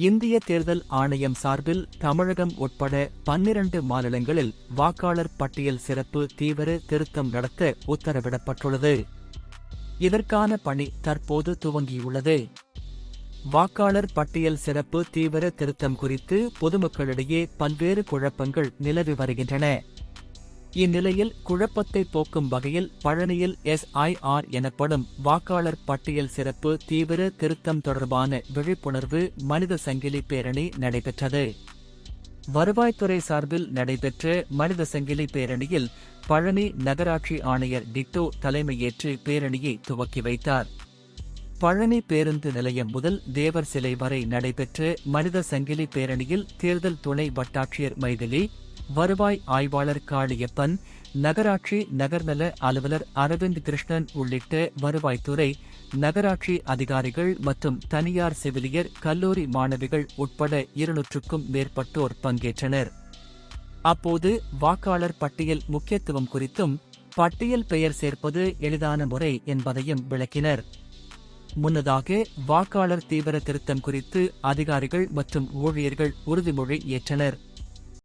இந்திய தேர்தல் ஆணையம் சார்பில் தமிழகம் உட்பட பன்னிரண்டு மாநிலங்களில் வாக்காளர் பட்டியல் சிறப்பு தீவிர திருத்தம் நடத்த உத்தரவிடப்பட்டுள்ளது. இதற்கான பணி தற்போது துவங்கியுள்ளது. வாக்காளர் பட்டியல் சிறப்பு தீவிர திருத்தம் குறித்து பொதுமக்களிடையே பல்வேறு குழப்பங்கள் நிலவி வருகின்றன. இந்நிலையில் குழப்பத்தை போக்கும் வகையில் பழனியில் எஸ்ஐஆர் எனப்படும் வாக்காளர் பட்டியல் சிறப்பு தீவிர திருத்தம் தொடர்பான விழிப்புணர்வு மனித சங்கிலி பேரணி நடைபெற்றது. வருவாய்த்துறை சார்பில் நடைபெற்ற மனித சங்கிலி பேரணியில் பழனி நகராட்சி ஆணையர் டிட்டோ தலைமையேற்று பேரணியை துவக்கி வைத்தார். பழனி பேருந்து நிலையம் முதல் தேவர் சிலை வரை நடைபெற்ற மனித சங்கிலி பேரணியில் தேர்தல் துணை வட்டாட்சியர் மைதிலி வருவாய் ஆய்வாளர் காளியப்பன் நகராட்சி நகர்நல அலுவலர் அரவிந்த் கிருஷ்ணன் உள்ளிட்ட வருவாய்த்துறை நகராட்சி அதிகாரிகள் மற்றும் தனியார் செவிலியர் கல்லூரி மாணவிகள் உட்பட இருநூற்றுக்கும் மேற்பட்டோர் பங்கேற்றனர். அப்போது வாக்காளர் பட்டியல் முக்கியத்துவம் குறித்தும் பட்டியல் பெயர் சேர்ப்பது எளிதான முறை என்பதையும் விளக்கினர். முன்னதாக வாக்காளர் தீவிர திருத்தம் குறித்து அதிகாரிகள் மற்றும் ஊழியர்கள் உறுதிமொழி ஏற்றனர்.